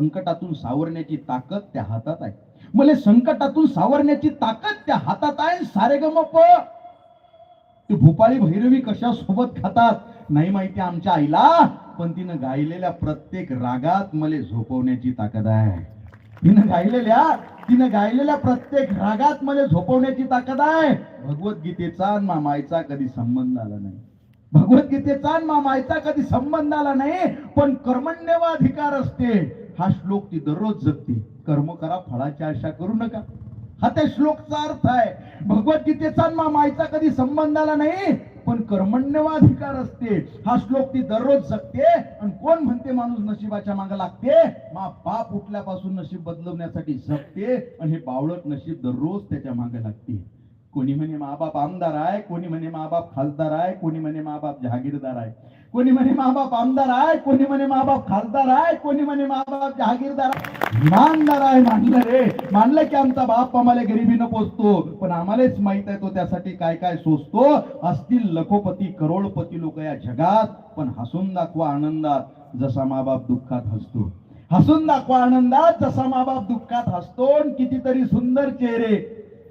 संकटातून सावरण्याची ताकद त्या हातात आहे. मला संकटातून सावरण्याची ताकद त्या हातात आहे. सारे गमप ते भूपाळी भैरवी कशा सोबत खातात? नाही माहिती आमच्या आईला पण तिनं गायलेल्या प्रत्येक रागात मला झोपवण्याची ताकद आहे. तिनं गायलेल्या तिनं गायलेल्या प्रत्येक रागात मला झोपवण्याची ताकद आहे. भगवद्गीतेचा मामायचा कधी संबंध आला नाही. भगवद्गीतेचा मामायचा कधी संबंध आला नाही पण कर्मण्यवा अधिकार असते. हा श्लोक ती दररोज जगते कर्म करा फळाची आशा करू नका. हा त्या श्लोकचा अर्थ आहे भगवद्गीतेचा आणि कधी संबंध आला नाही पण कर्मण्यवाधिकार असते. हा श्लोक ती दररोज जगते आणि कोण म्हणते माणूस नशिबाच्या मागे लागते? मा बाप उठल्यापासून नशीब बदलवण्यासाठी जगते आणि हे बावळट नशीब दररोज त्याच्यामागे लागते. कोणी म्हणे माबाप आमदार आहे कोणी म्हणे माबाप खासदार आहे कोणी म्हणे माबाप जहागीरदार आहे. कोणी म्हणे माबाप आमदार आहे कोणी म्हणे माबाप खासदार आहे कोणी म्हणे माबाप जहागीरदार आहे. इमानदार आहे मानलं रे. मानलं की आमचा बाप आम्हाला गरिबीनं पोचतो पण आम्हालाच माहीत आहे तो त्यासाठी काय काय सोचतो असतील लखोपती करोडपती लोक या जगात पण हसून दाखवा आनंदात जसा माबाप दुःखात हसतो. हसून दाखवा आनंदात जसा माबाप दुःखात हसतो आणि कितीतरी सुंदर चेहरे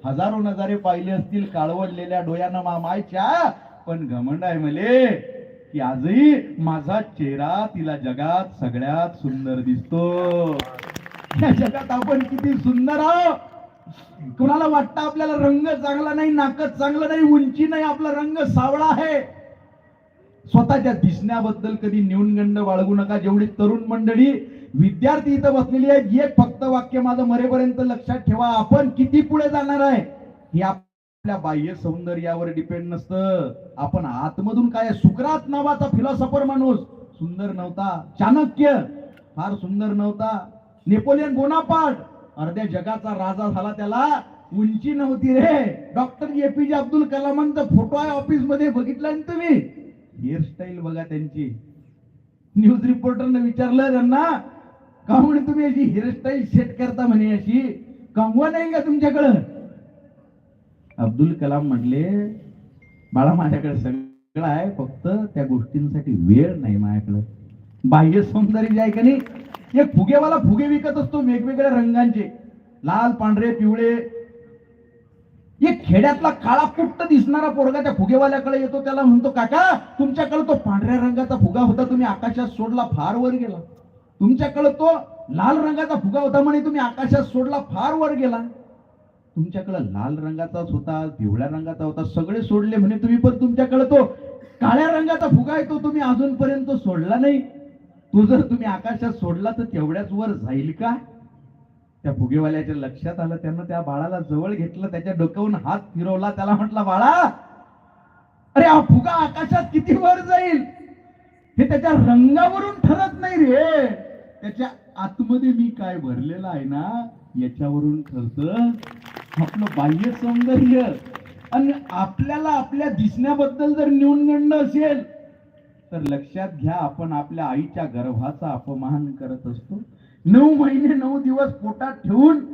हजारो नजारे पाहिले असतील काळवडलेल्या डोळ्यानं मामायच्या पण घमंड आहे मले की आजही माझा चेहरा तिला जगात सगळ्यात सुंदर दिसतो. या जगात आपण किती सुंदर आहोत? कुणाला वाटतं आपल्याला रंग चांगला नाही नाकच चांगलं नाही उंची नाही आपला रंग सावळा आहे? स्वतःच्या दिसण्याबद्दल कधी न्यूनगंड बाळगू नका जेवढी तरुण मंडळी विद्यार्थी इथं बसलेली आहेत. एक फक्त वाक्य माझं मरेपर्यंत लक्षात ठेवा. आपण किती पुढे जाणार आहे? हे आपल्या बाह्य सौंदर्यावर डिपेंड नसतं. आपण आतमधून काय आहे? सुकरात नावाचा फिलॉसॉफर माणूस. सुंदर नव्हता. चाणक्य. फार सुंदर नव्हता. नेपोलियन बोनापाट अर्ध्या जगाचा राजा झाला त्याला. उंची नव्हती रे. डॉक्टर एपीजे अब्दुल कलामांचा फोटो आहे ऑफिसमध्ये. बघितला ना तुम्ही? हेअरस्टाईल बघा त्यांची. न्यूज रिपोर्टरनं विचारलं त्यांना का म्हणे तुम्ही याची हेअरस्टाईल सेट करता म्हणे अशी? कंगवा नाही का तुमच्याकडं? अब्दुल कलाम म्हटले बाळा माझ्याकडे सगळं आहे फक्त त्या गोष्टींसाठी वेळ नाही माझ्याकडं. बाह्य सौंदर्य जे आहे का नाही एक फुगेवाला फुगे विकत असतो वेगवेगळ्या रंगांचे. लाल पांढरे पिवळे. एक खेड्यातला काळा फुट्ट दिसणारा पोरगा त्या फुगेवाल्याकडे येतो त्याला म्हणतो काका तुमच्याकडे तो पांढऱ्या रंगाचा फुगा होता तुम्ही आकाशात सोडला फार वर गेला. तुमच्याकडं तो लाल रंगाचा फुगा होता म्हणे तुम्ही आकाशात सोडला फार वर गेला. तुमच्याकडं लाल रंगाचाच होता पिवळ्या रंगाचा होता सगळे सोडले म्हणे तुम्ही पण तुमच्याकडे तो काळ्या रंगाचा फुगा आहे तो तुम्ही अजूनपर्यंत सोडला नाही. तो जर तुम्ही आकाशात सोडला तर तेवढ्याच वर जाईल का? त्या फुगेवाल्याच्या लक्षात आलं त्यानं त्या बाळाला जवळ घेतलं त्याच्या डोक्यावरून हात फिरवला त्याला म्हटला बाळा अरे हा फुगा आकाशात किती वर जाईल? हे त्याच्या रंगावरून ठरत नाही. त्याच्या आतमध्ये मी काय भरलेलं आहे ना याच्यावरून ठरत आपलं बाह्य सौंदर्य. आणि आपल्याला आपल्या दिसण्याबद्दल जर न्यूनगंड असेल तर लक्षात घ्या आपण आपल्या आईच्या गर्भाचा अपमान करत असतो. नऊ महिने नऊ दिवस पोटात ठेवून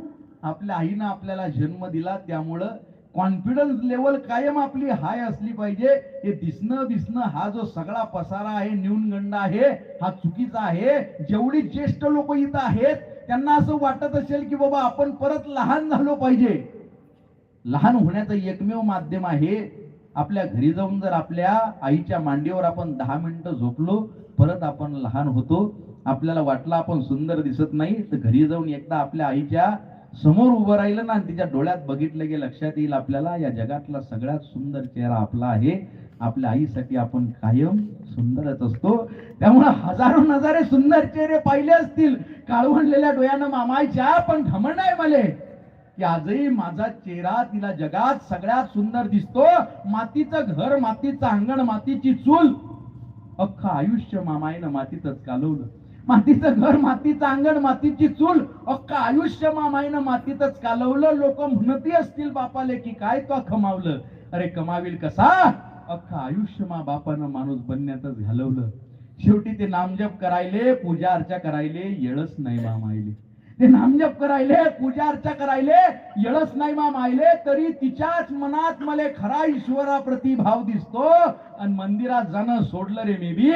आपल्या आईनं आपल्याला जन्म दिला त्यामुळं कॉन्फिडन्स लेवल कायम आपली हाय असली पाहिजे. हे दिसणं दिसणं हा जो सगळा पसारा आहे न्यूनगंड आहे हा चुकीचा आहे. जेवढी ज्येष्ठ लोक इथं आहेत त्यांना असं वाटत असेल की बाबा आपण परत लहान झालो पाहिजे. लहान होण्याचं एकमेव माध्यम आहे. आपल्या घरी जाऊन जर आपल्या आईच्या मांडीवर आपण दहा मिनिटं झोपलो परत आपण लहान होतो. आपल्याला वाटलं आपण सुंदर दिसत नाही तर घरी जाऊन एकदा आपल्या आईच्या समोर उभं राहिलं ना आणि तिच्या डोळ्यात बघितलं की लक्षात येईल आपल्याला या जगातला सगळ्यात सुंदर चेहरा आपला आहे. आपल्या आईसाठी आपण कायम सुंदरच असतो. त्यामुळे हजारो नजारे सुंदर चेहरे पाहिले असतील. काळवणलेल्या डोळ्यानं मामायच्या पण घमंड आहे मले. की आजही माझा चेहरा तिला जगात सगळ्यात सुंदर दिसतो. मातीचं घर मातीचं अंगण मातीची चूल. अख्खं आयुष्य मामाईनं मातीतच कालवलं. मातीचं घर मातीचं अंगण मातीची चूल. अख्खा आयुष्य मामाईनं मातीतच कालवलं. लोक म्हणती असतील बापाले की काय तो कमावलं अरे कमावील कसा? अख्खा आयुष्य मा बापानं माणूस बनण्यातच घालवलं. शेवटी ते नामजप करायले पूजा अर्चा करायले येळच नाही मामाईले. ते नामजप करायले पूजा अर्चा करायले येळच नाही मामायले तरी तिच्याच मनात मला खरा ईश्वरा प्रतिभाव दिसतो. आणि मंदिरात जाणं सोडलं रे मी बी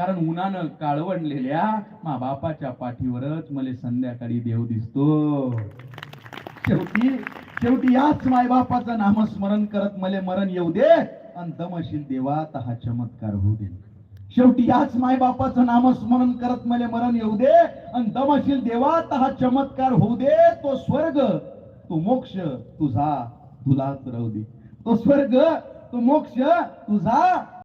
कारण उन्हानं काळवणलेल्या मा बापाच्या पाठीवरच मला संध्याकाळी देव दिसतो. शेवटी शेवटी याच मायबापाचं नामस्मरण करत मले मरण येऊ दे आणि दमशील देवात हा चमत्कार होऊ दे. शेवटी याच मायबापाचं नामस्मरण करत मले मरण येऊ दे आणि दमशील देवात हा चमत्कार होऊ दे. तो स्वर्ग तो मोक्ष तुझा तुलाच राहू दे. तो स्वर्ग तो मोक्ष तुझा